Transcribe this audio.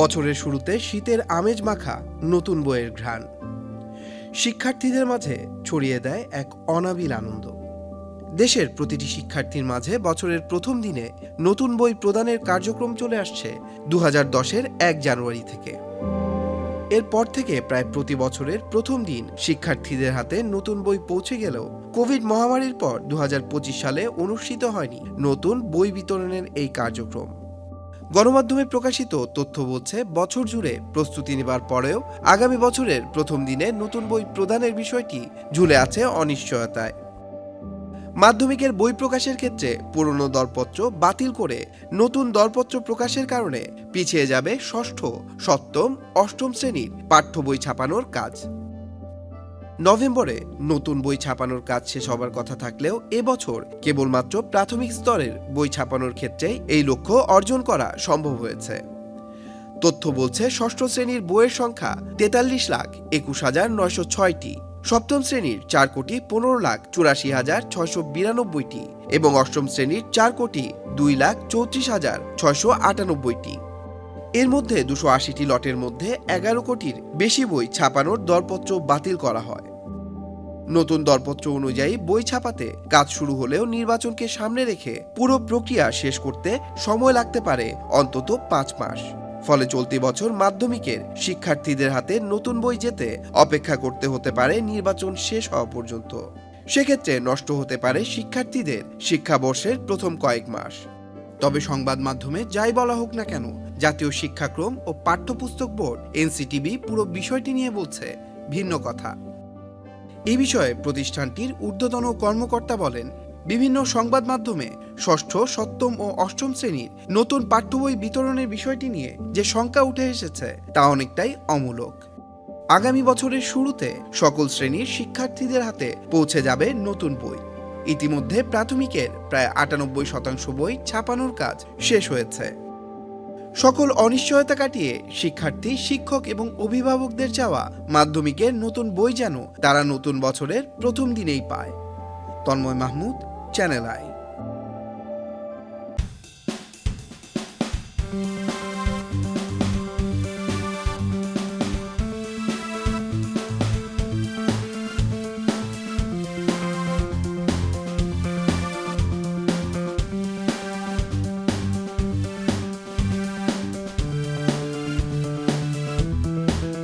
বছরের শুরুতে শীতের আমেজ মাখা নতুন বইয়ের ঘ্রাণ। শিক্ষার্থীদের মাঝে ছড়িয়ে দেয় এক অনাবিল আনন্দ। দেশের প্রতিটি শিক্ষার্থীর মাঝে বছরের প্রথম দিনে নতুন বই প্রদানের কার্যক্রম চলে আসছে দু হাজার দশের এক জানুয়ারি থেকে। এরপর থেকে প্রায় প্রতি বছরের প্রথম দিন শিক্ষার্থীদের হাতে নতুন বই পৌঁছে গেলেও কোভিড মহামারীর পর দু হাজার পঁচিশ সালে অনুষ্ঠিত হয়নি নতুন বই বিতরণের এই কার্যক্রম। গণমাধ্যমে প্রকাশিত তথ্য বলছে, বছর জুড়ে প্রস্তুতি নেবার পরেও আগামী বছরের প্রথম দিনে নতুন বই প্রদানের বিষয়টি ঝুলে আছে অনিশ্চয়তায়। মাধ্যমিকের বই প্রকাশের ক্ষেত্রে পুরনো দরপত্র বাতিল করে নতুন দরপত্র প্রকাশের কারণে পিছিয়ে যাবে ষষ্ঠ, সপ্তম, অষ্টম শ্রেণির পাঠ্য বই ছাপানোর কাজ। নভেম্বরে নতুন বই ছাপানোর কাজ শেষ হবার কথা থাকলেও এবছর কেবলমাত্র প্রাথমিক স্তরের বই ছাপানোর ক্ষেত্রে এই লক্ষ্য অর্জন করা সম্ভব হয়েছে। তথ্য বলছে, ষষ্ঠ শ্রেণির বইয়ের সংখ্যা তেতাল্লিশ লাখ একুশ হাজার নয়শো ছয়টি, সপ্তম শ্রেণির চার কোটি পনেরো লাখ চুরাশি হাজার ছয়শো বিরানব্বইটি এবং অষ্টম শ্রেণির চার কোটি দুই লাখ চৌত্রিশ হাজার ছয়শো আটানব্বইটি। এর মধ্যে দুশো আশিটি লটের মধ্যে এগারো কোটির বেশি বই ছাপানোর দরপত্র বাতিল করা হয়। নতুন দরপত্র অনুযায়ী বই ছাপাতে কাজ শুরু হলেও নির্বাচনকে সামনে রেখে পুরো প্রক্রিয়া শেষ করতে সময় লাগতে পারে অন্তত পাঁচ মাস। ফলে চলতি বছর মাধ্যমিকের শিক্ষার্থীদের হাতে নতুন বই যেতে অপেক্ষা করতে হতে পারে নির্বাচন শেষ হওয়া পর্যন্ত। সেক্ষেত্রে নষ্ট হতে পারে শিক্ষার্থীদের শিক্ষাবর্ষের প্রথম কয়েক মাস। তবে সংবাদ মাধ্যমে যাই বলা হোক না কেন, জাতীয় শিক্ষাক্রম ও পাঠ্যপুস্তক বোর্ড এনসিটিবি পুরো বিষয়টি নিয়ে বলছে ভিন্ন কথা। এ বিষয়ে প্রতিষ্ঠানটির ঊর্ধ্বতন কর্মকর্তা বলেন, বিভিন্ন সংবাদ মাধ্যমে ষষ্ঠ, সপ্তম ও অষ্টম শ্রেণির নতুন পাঠ্য বই বিতরণের বিষয়টি নিয়ে যে শঙ্কা উঠে এসেছে, তা অনেকটাই অমূলক। আগামী বছরের শুরুতে সকল শ্রেণির শিক্ষার্থীদের হাতে পৌঁছে যাবে নতুন বই। ইতিমধ্যে প্রাথমিকের প্রায় আটানব্বই শতাংশ বই ছাপানোর কাজ শেষ হয়েছে। সকল অনিশ্চয়তা কাটিয়ে শিক্ষার্থী, শিক্ষক এবং অভিভাবকদের চাওয়া মাধ্যমিকের নতুন বই যেন তারা নতুন বছরের প্রথম দিনেই পায়। Tanmoy Mahmud channel I